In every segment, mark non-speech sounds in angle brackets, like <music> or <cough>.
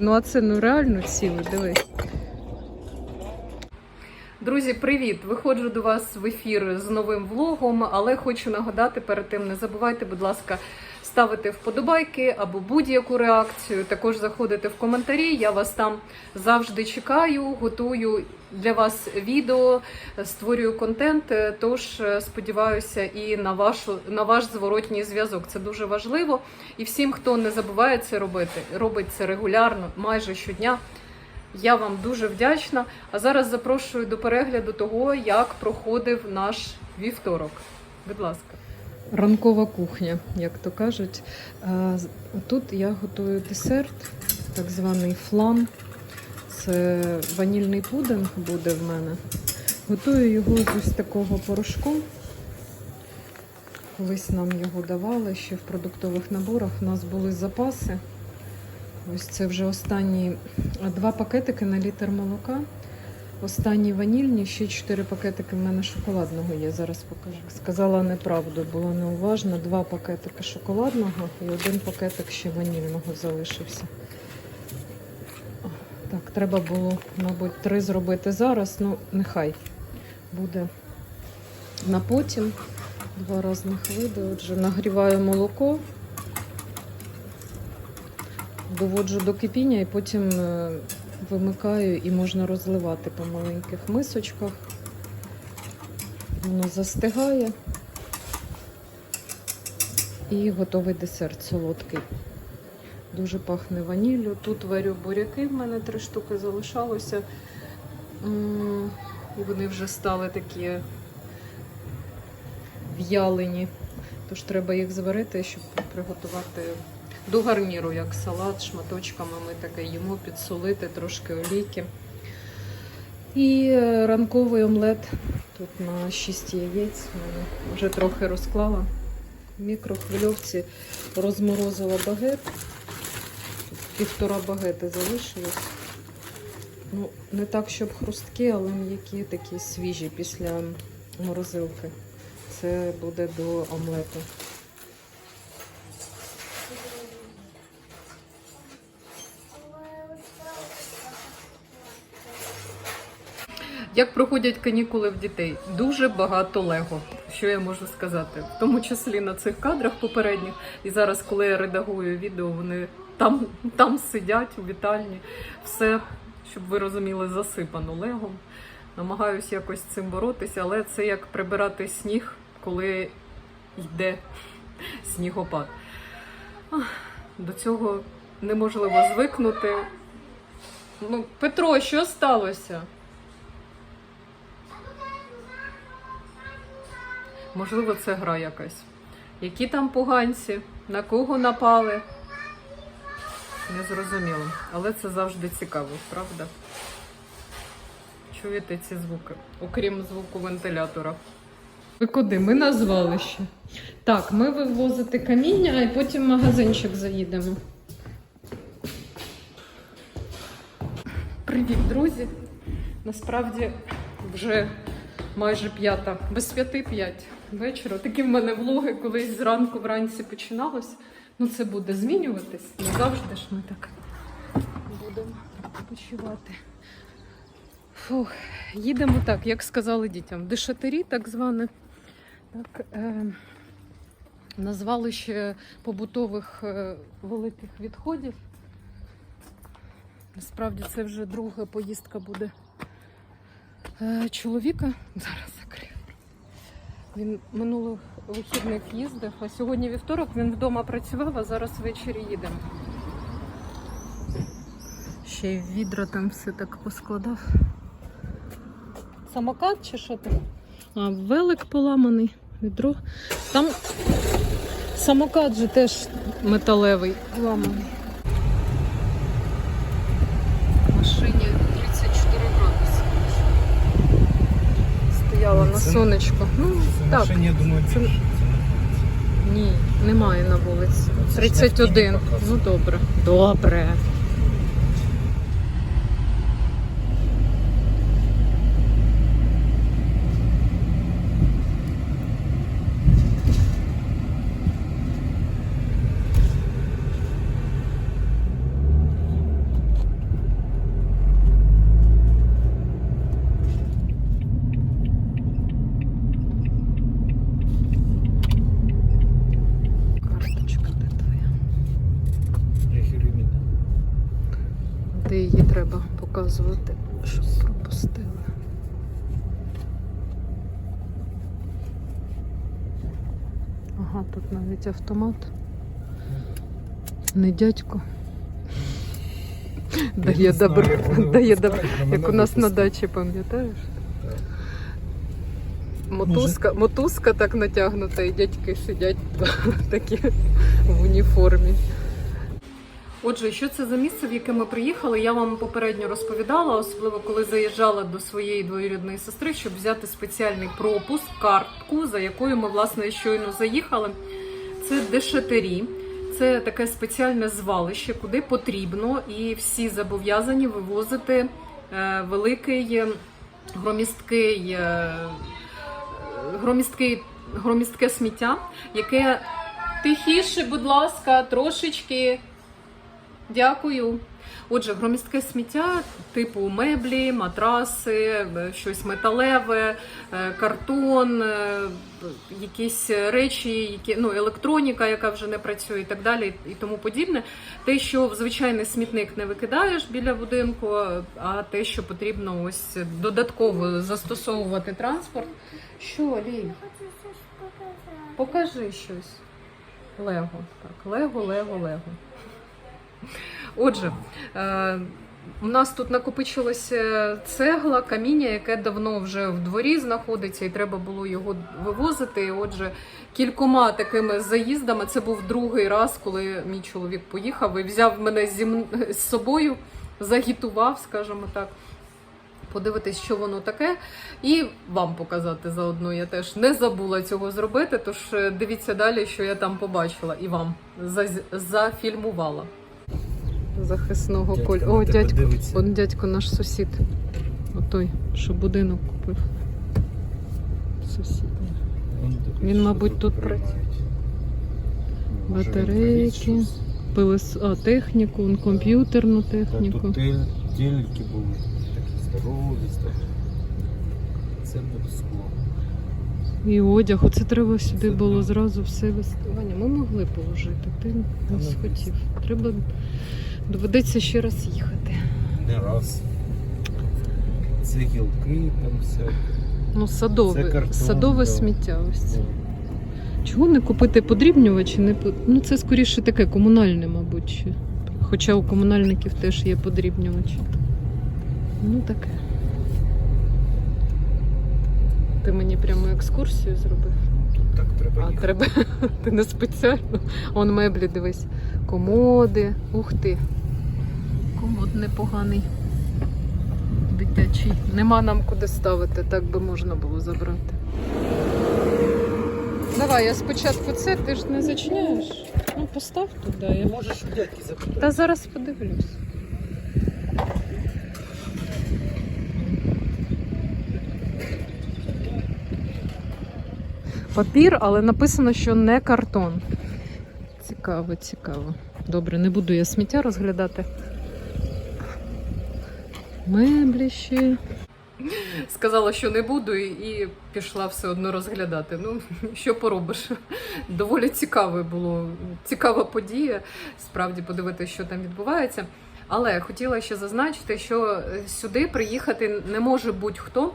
Ну а це ну реально ціле, дивись. Друзі, привіт! Виходжу до вас в ефір з новим влогом, але хочу нагадати перед тим, не забувайте, будь ласка, ставити вподобайки або будь-яку реакцію. Також заходите в коментарі. Я вас там завжди чекаю, готую для вас відео, створюю контент. Тож е, сподіваюся і на вашу на ваш зворотній зв'язок. Це дуже важливо. І всім, хто не забуває це робити, робить це регулярно, майже щодня. Я вам дуже вдячна. А зараз запрошую до перегляду того, як проходив наш вівторок. Будь ласка. Ранкова кухня, як то кажуть. Тут я готую десерт, так званий флам. Це ванільний пудинг буде в мене. Готую його з ось такого порошку. Колись нам його давали ще в продуктових наборах. У нас були запаси. Ось це вже останні два пакетики на літр молока. Останні ванільні, ще чотири пакетики в мене шоколадного є. Зараз покажу. Сказала неправду, була неуважна. Два пакетики шоколадного і один пакетик ще ванільного залишився. Так, треба було, мабуть, три зробити зараз. Ну, нехай буде на потім. Два різних види. Отже, нагріваю молоко доводжу до кипіння і потім е, вимикаю і можна розливати по маленьких мисочках. Воно застигає. І готовий десерт солодкий. Дуже пахне ваніллю. Тут варю буряки, в мене три штуки залишалося. І вони вже стали такі в'ялені. Тож треба їх зварити, щоб приготувати до гарніру, як салат, шматочками ми таке їмо, підсолити трошки олійки. І е, ранковий омлет тут на 6 яєць. Вже трохи розклала. В мікрохвильовці розморозила багет. Тут півтора багети залишилось. Ну, не так, щоб хрусткі, але м'які такі свіжі після морозилки. Це буде до омлету. Як проходять канікули в дітей? Дуже багато лего. Що я можу сказати? В тому числі на цих кадрах попередніх. І зараз, коли я редагую відео, вони там, там сидять у вітальні. Все, щоб ви розуміли, засипано легом. Намагаюся якось цим боротися, але це як прибирати сніг, коли йде снігопад. До цього неможливо звикнути. Ну, Петро, що сталося? Можливо, це гра якась. Які там поганці, на кого напали? Не зрозуміло. Але це завжди цікаво, правда? Чуєте ці звуки, окрім звуку вентилятора. Ви куди? Ми на звалище. Так, ми вивозити каміння, і потім в магазинчик заїдемо. Привіт, друзі! Насправді вже майже п'ята, без п'яти п'ять вечора. Такі в мене влоги колись зранку вранці починалось. Ну це буде змінюватись. Не завжди ж ми так будемо почувати. Фух, їдемо так, як сказали дітям. Дешатирі, так зване. Так, е, на звалище побутових е, великих відходів. Насправді це вже друга поїздка буде чоловіка. Зараз закрию. Він минулих вихідних їздив, а сьогодні вівторок він вдома працював, а зараз ввечері їдемо. Ще й відра там все так поскладав. Самокат чи що там? А, велик поламаний, відро. Там самокат же теж металевий ламаний. В машині 34 градуси. Стояла на сонечко. сонечку. Ну, так. машині, я думаю, Це- Ні, немає на вулиці. 31. Ну добре. Добре. де її треба показувати, щоб пропустили. Ага, тут навіть автомат. Не дядько. Дає добро. Дає добро. Як у нас на дачі, пам'ятаєш? Мотузка, мотузка так натягнута, і дядьки сидять <laughs> такі в уніформі. Отже, що це за місце, в яке ми приїхали? Я вам попередньо розповідала, особливо коли заїжджала до своєї двоюрідної сестри, щоб взяти спеціальний пропуск, картку, за якою ми власне щойно заїхали. Це дешетері. Це таке спеціальне звалище, куди потрібно, і всі зобов'язані вивозити е, великий е, громісткий, е, громісткий, громістке сміття, яке тихіше, будь ласка, трошечки. Дякую. Отже, громістке сміття типу меблі, матраси, е, щось металеве, е, картон, е, якісь речі, які ну електроніка, яка вже не працює, і так далі, і тому подібне. Те, що в звичайний смітник не викидаєш біля будинку, а те, що потрібно ось додатково застосовувати транспорт. Що, показати. Покажи щось. Лего. Так, Лего, Лего, Лего. Отже, е, у нас тут накопичилося цегла, каміння, яке давно вже в дворі знаходиться, і треба було його вивозити. Отже, кількома такими заїздами це був другий раз, коли мій чоловік поїхав і взяв мене з собою, загітував, скажімо так. Подивитись, що воно таке, і вам показати заодно. Я теж не забула цього зробити. Тож е, дивіться далі, що я там побачила, і вам зафільмувала. Захисного кольору. О, дядько, он дядько наш сусід. Отой, що будинок купив. Сусід. Він, мабуть, тут працює. Батарейки, пилис... а, техніку, комп'ютерну техніку. Тут тільки були такі здорові. Це буде скло. І одяг. Оце треба сюди було зразу все вести. Ваня, ми могли положити. Ти не схотів. Треба доведеться ще раз їхати. Не раз. Це гілки там все. Ну, садове, Це картон, садове да. сміття. Ось це. Чого не купити подрібнювачі? Не по- ну це скоріше таке комунальне, мабуть. ще. Хоча у комунальників теж є подрібнювачі. Ну таке. Ти мені прямо екскурсію зробив. Ну, Тут так треба А їхати. треба <laughs> ти не спеціально. Он меблі, дивись. Комоди. Ух ти. Комод непоганий. Дитячий. Нема нам куди ставити, так би можна було забрати. Давай, я спочатку це, ти ж не зачиняєш. Ну, постав туди. Я... Можеш у дядьки запитати. Та зараз подивлюсь. Папір, але написано, що не картон. Цікаво, цікаво. Добре, не буду я сміття розглядати. Меблі ще. Сказала, що не буду, і- пішла все одно розглядати. Ну, що поробиш? Доволі цікаве було, цікава подія. Справді подивитися, що там відбувається. Але хотіла ще зазначити, що сюди приїхати не може будь-хто.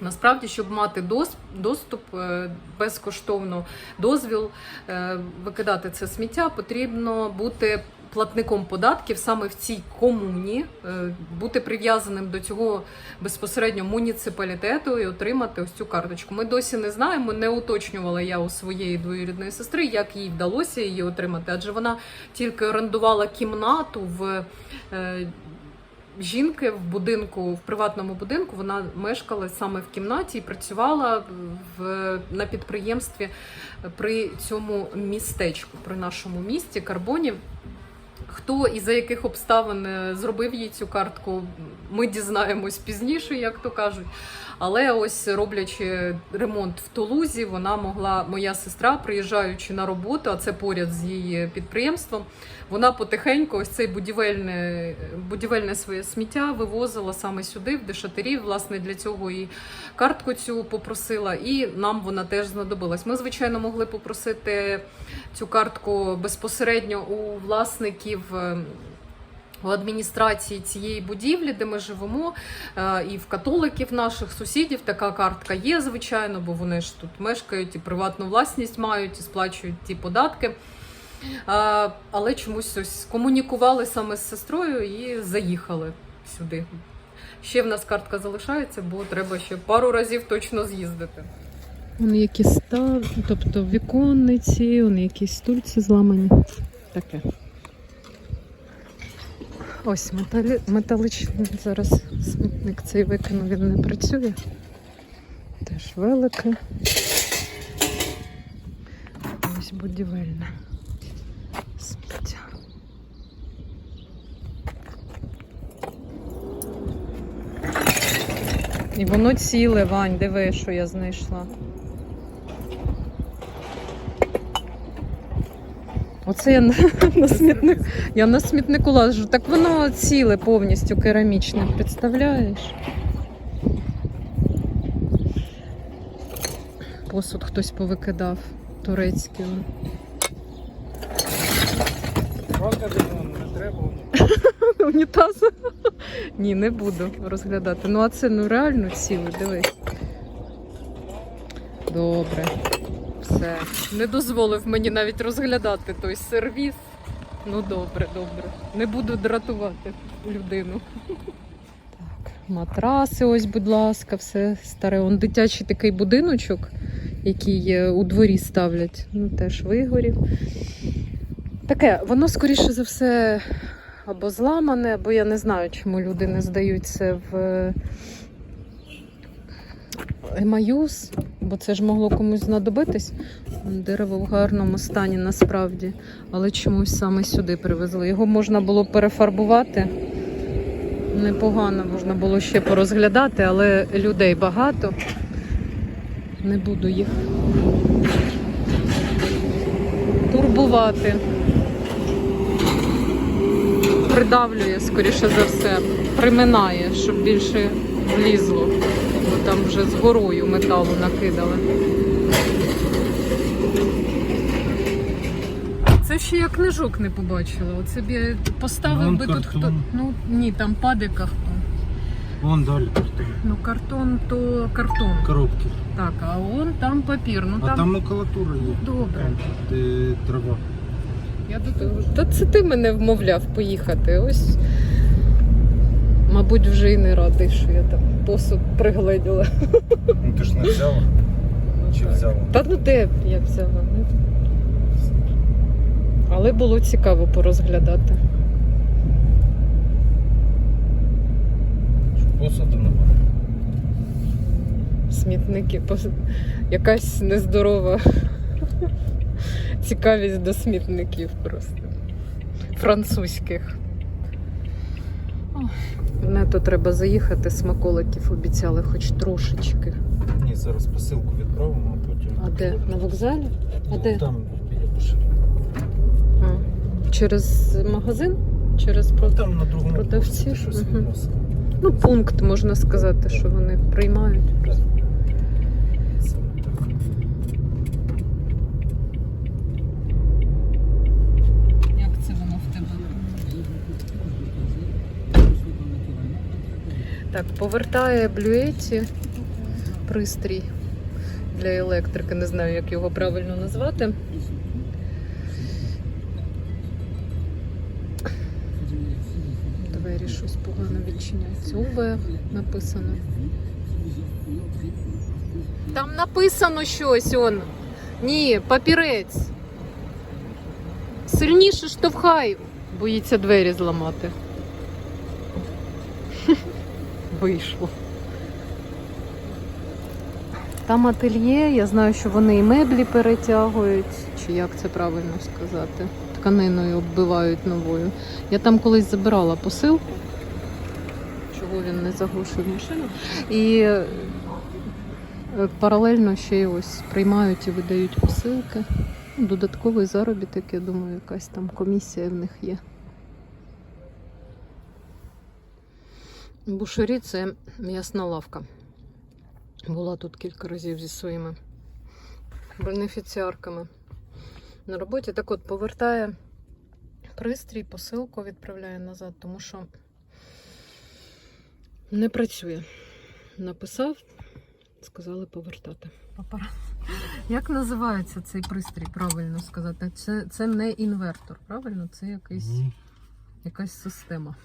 Насправді, щоб мати дос- доступ е, безкоштовно дозвіл е, викидати це сміття, потрібно бути платником податків саме в цій комуні, е, бути прив'язаним до цього безпосередньо муніципалітету і отримати ось цю карточку. Ми досі не знаємо, не уточнювала я у своєї двоюрідної сестри, як їй вдалося її отримати, адже вона тільки орендувала кімнату в. е, Жінки в будинку, в приватному будинку, вона мешкала саме в кімнаті і працювала в, на підприємстві при цьому містечку, при нашому місті Карбоні. Хто і за яких обставин е, зробив їй цю картку, ми дізнаємось пізніше, як то кажуть. Але ось роблячи ремонт в Тулузі, вона могла, моя сестра, приїжджаючи на роботу, а це поряд з її підприємством, вона потихеньку ось цей будівельне, будівельне своє сміття вивозила саме сюди, в Дешатері. Власне, для цього і картку цю попросила, і нам вона теж знадобилась. Ми, звичайно, могли попросити цю картку безпосередньо у власників. У адміністрації цієї будівлі, де ми живемо, е, і в католиків наших сусідів така картка є, звичайно, бо вони ж тут мешкають і приватну власність мають, і сплачують ті податки. Е, Але чомусь ось комунікували саме з сестрою і заїхали сюди. Ще в нас картка залишається, бо треба ще пару разів точно з'їздити. Вони які став, тобто віконниці, вони якісь стульці зламані. Таке. Ось металі... металичний зараз смітник цей викинув, він не працює. Теж велике. Ось будівельне сміття. І воно ціле, Вань, диви, що я знайшла. Оце я <laughs> на, смітник. Я на смітнику лажу. Так воно ціле повністю керамічне, представляєш? Посуд хтось повикидав турецький. Правда, не треба. Унітаз. <laughs> Ні, не буду розглядати. Ну, а це ну реально ціле, дивись. Добре. Все. Не дозволив мені навіть розглядати той сервіс. Ну, добре, добре. Не буду дратувати людину. Так, матраси, ось, будь ласка, все старе. Он дитячий такий будиночок, який е, у дворі ставлять. Ну, теж вигорів. Таке, воно скоріше за все або зламане, або я не знаю, чому люди не здають це в е, Емаюз, бо це ж могло комусь знадобитись. Дерево в гарному стані насправді, але чомусь саме сюди привезли. Його можна було перефарбувати. Непогано можна було ще порозглядати, але людей багато. Не буду їх турбувати придавлює, скоріше за все, приминає, щоб більше влізло. Там вже з горою металу накидали. Це ще я книжок не побачила. Оце б я поставив Вон би тут хто. Ну ні, там паде картон. Вон далі картон. Ну картон то картон. Коробки. Так, а он там папір. Ну А там, там макулатура є. добре. Там, де трава. Я до того. Та це ти мене вмовляв поїхати. Ось. Мабуть, вже і не радий, що я там посуд пригледіла. Ну ти ж не взяла? Чи взяла? Та ну де б я взяла? Ну. Але було цікаво порозглядати. Посуду немає. Смітники, пос- якась нездорова цікавість до смітників просто. Французьких. Ой, Мене то треба заїхати, смаколиків обіцяли хоч трошечки. Ні, зараз посилку відправимо, а потім. А де? На вокзалі? А де? Там біля машини. А. Через магазин? Через про... Там на другому Продавці? поверсі щось угу. Ну, пункт можна сказати, що вони приймають. Саме так. Як це воно в тебе? Так, повертає блюеті пристрій для електрики. Не знаю, як його правильно назвати. Двері щось погано відчиняється. УВ написано. Там написано щось он. Ні, папірець. Сильніше штовхай. Боїться двері зламати. Вийшло. Там ательє, я знаю, що вони і меблі перетягують, чи як це правильно сказати, тканиною оббивають новою. Я там колись забирала посилку, чого він не заглушив машину. І е, паралельно ще й ось приймають і видають посилки. Додатковий заробіток, я думаю, якась там комісія в них є. Бушері це м'ясна лавка. Була тут кілька разів зі своїми бенефіціарками на роботі. Так от повертає пристрій, посилку відправляє назад, тому що не працює. Написав, сказали повертати. Як називається цей пристрій, правильно сказати? Це, це не інвертор, правильно? Це якийсь, якась система.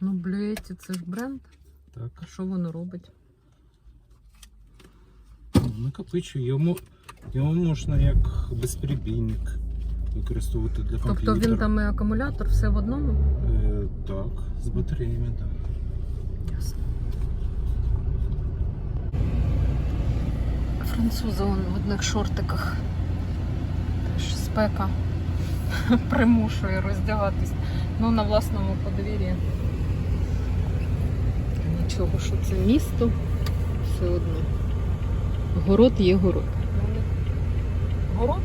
Ну, Блюєті це ж бренд. Так. А що воно робить? Накопичує. Йому, його можна як безперебійник використовувати для Тобто він там і акумулятор, все в одному? Е, так, з батареями, так. Ясно. Французи он в одних шортиках. Теж спека <laughs> примушує роздягатись. Ну, на власному подвір'ї. Нічого, що це місто, все одно. Город є город. Город?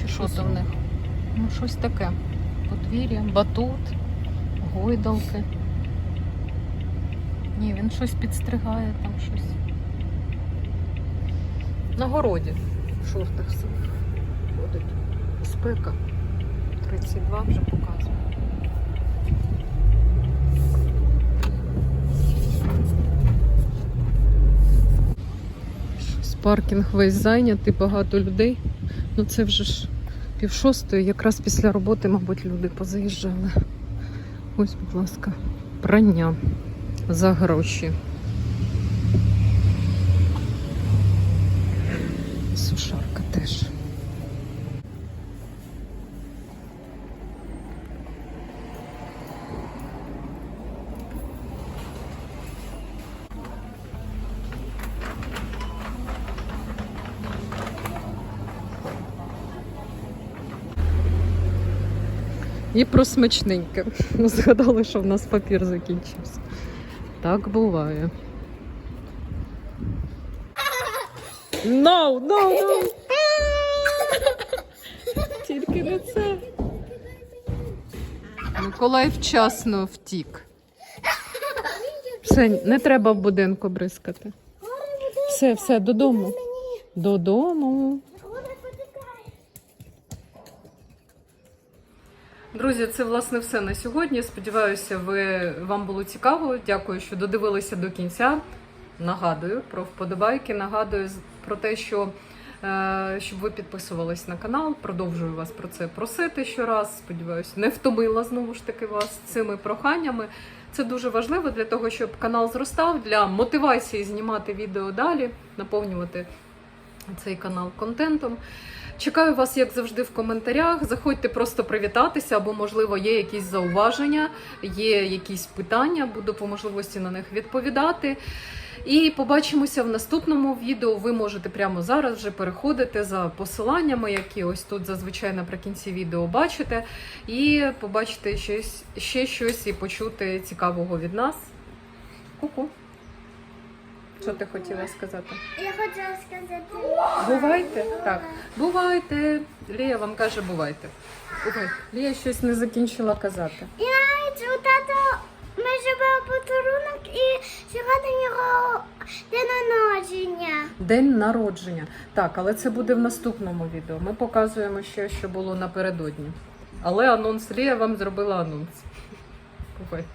Чи що то в них? Ну, щось таке. Подвір'я, батут, гойдалки. Ні, він щось підстригає, там щось. На городі в шортах все ходить. Спека. 32 вже показує. Щось паркінг весь зайнятий, багато людей. Ну це вже ж пів шостої, якраз після роботи, мабуть, люди позаїжджали. Ось, будь ласка, прання за гроші. Про смачненьке. Згадали, що в нас папір закінчився. Так буває. No, no, no. Тільки не це. Миколай вчасно втік. Все, не треба в будинку бризкати. Все, все, додому. Додому. Друзі, це власне все на сьогодні. Сподіваюся, ви вам було цікаво. Дякую, що додивилися до кінця. Нагадую про вподобайки. Нагадую про те, що е, щоб ви підписувались на канал. Продовжую вас про це просити щораз. Сподіваюся, не втомила знову ж таки вас цими проханнями. Це дуже важливо для того, щоб канал зростав, для мотивації знімати відео далі, наповнювати цей канал контентом. Чекаю вас, як завжди, в коментарях. Заходьте просто привітатися, або, можливо, є якісь зауваження, є якісь питання, буду по можливості на них відповідати. І побачимося в наступному відео. Ви можете прямо зараз вже переходити за посиланнями, які ось тут зазвичай наприкінці відео бачите, і побачити щось, ще щось і почути цікавого від нас. Ку-ку. Що ти хотіла сказати? Я хотіла сказати. Бувайте. Так, бувайте. Лія вам каже, бувайте. Бувайте. Лія щось не закінчила казати. Навіть у тата ми живемо подарунок і сьогодні його день народження. День народження. Так, але це буде в наступному відео. Ми показуємо ще, що було напередодні. Але анонс Лія вам зробила анонс. Бувайте.